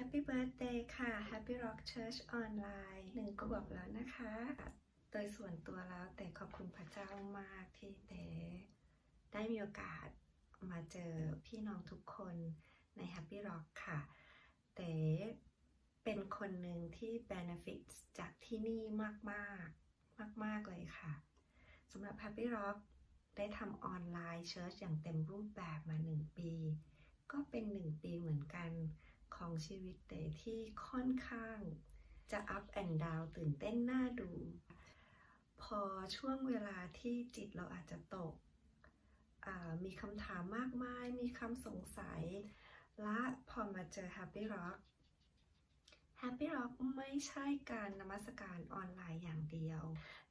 Happy Birthday ค่ะ Happy Rock Church ออนไลน์หนึ่งขวบแล้วนะคะ โดยส่วนตัวแล้วแต่ขอบคุณพระเจ้ามากที่แต่ได้มีโอกาสมาเจอพี่น้องทุกคนใน Happy Rock ค่ะ แต่เป็นคนหนึ่งที่ benefit จากที่นี่มากๆมากมากเลยค่ะสำหรับ Happy Rock ได้ทำออนไลน์เชิร์ชอย่างเต็มรูปแบบมา1ปี ก็เป็น1ปีเหมือนกัน ของชีวิตเตที่ค่อนข้างจะ up and down ตื่นเต้นน่าดู พอช่วงเวลาที่จิตเราอาจจะตก มีคำถามมากมาย มีคำสงสัย และพอมาเจอ Happy Rock Happy Rock ไม่ใช่การนมัสการออนไลน์อย่างเดียว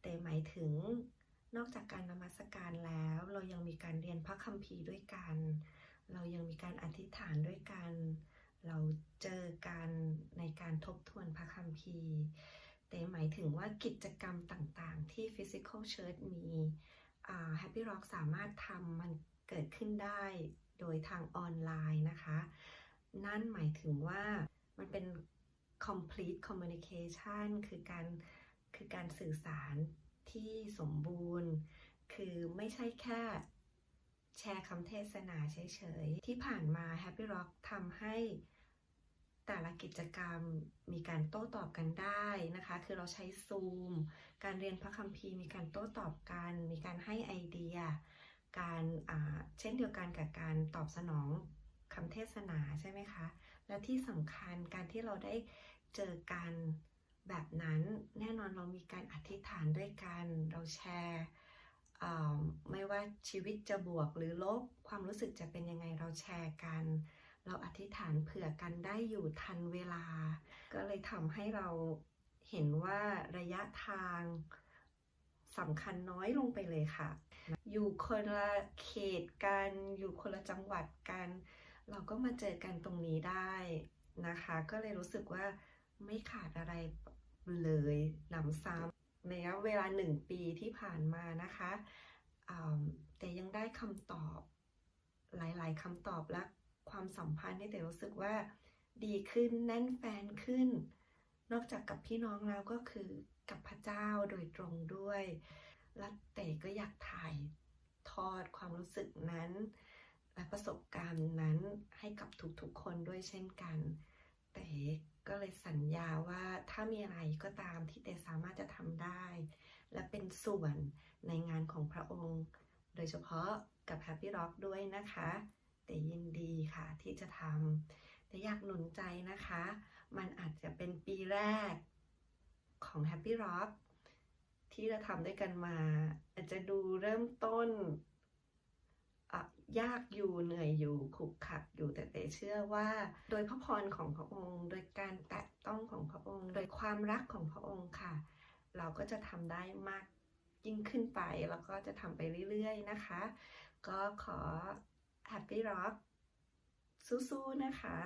แต่หมายถึงนอกจากการนมัสการแล้ว เรายังมีการเรียนพระคัมภีร์ด้วยกัน เรายังมีการอธิษฐานด้วยกัน เราเจอกันในการทบทวนพระคัมภีร์ แต่หมายถึงว่ากิจกรรมต่างๆ ที่ Physical Church มี Happy Rock สามารถทำมันเกิดขึ้นได้โดยทางออนไลน์นะคะ นั่นหมายถึงว่ามันเป็น complete communication คือการคือการสื่อสารที่สมบูรณ์ คือไม่ใช่แค่แชร์คำเทศนาเฉยๆ ที่ผ่านมา Happy Rock ทำให้ แต่ละกิจกรรมมีการโต้ตอบกันได้นะคะ คือเราใช้ซูม การเรียนพระคัมภีร์มีการโต้ตอบกัน มีการให้ไอเดีย การเช่นเดียวกันกับการตอบสนองคำเทศนาใช่ไหมคะ และที่สำคัญการที่เราได้เจอกันแบบนั้นแน่นอนเรามีการอธิษฐานด้วยกัน เราแชร์ไม่ว่าชีวิตจะบวกหรือลบความรู้สึกจะเป็นยังไงเราแชร์กัน เราอธิษฐานเผื่อกันได้อยู่ทันเวลา ก็เลยทำให้เราเห็นว่าระยะทางสำคัญน้อยลงไปเลยค่ะ อยู่คนละเขตกัน อยู่คนละจังหวัดกัน เราก็มาเจอกันตรงนี้ได้นะคะ ก็เลยรู้สึกว่าไม่ขาดอะไรเลยหนำซ้ำในระยะเวลาหนึ่งปีที่ผ่านมานะคะ แต่ยังได้คำตอบหลาย ๆคำตอบและ ความสัมพันธ์ที่แต่รู้สึกว่าดีขึ้นแน่นแฟนขึ้น นอกจากกับพี่น้องแล้วก็คือกับพระเจ้าโดยตรงด้วย และแต่ก็อยากถ่ายทอดความรู้สึกนั้น และประสบการณ์นั้นให้กับทุกๆคนด้วยเช่นกันแต่ก็เลยสัญญาว่าถ้ามีอะไรก็ตามที่เต๋สามารถจะทำได้ และเป็นส่วนในงานของพระองค์ โดยเฉพาะกับ Happy Rock ด้วยนะคะแต่ยิน ที่จะทำแต่อยากหนุนใจนะคะ มันอาจจะเป็นปีแรกของ Happy Rock ที่เราทำด้วยกันมา อาจจะดูเริ่มต้นยากอยู่เหนื่อยอยู่ขุกขัดอยู่แต่เตเชื่อว่า โดยพระพรของพระองค์ โดยการแตะต้องของพระองค์ โดยความรักของพระองค์ค่ะ เราก็จะทำได้มากยิ่งขึ้นไปแล้วก็จะทำไปเรื่อยๆนะคะ ก็ขอ Happy Rock สู้ๆนะคะ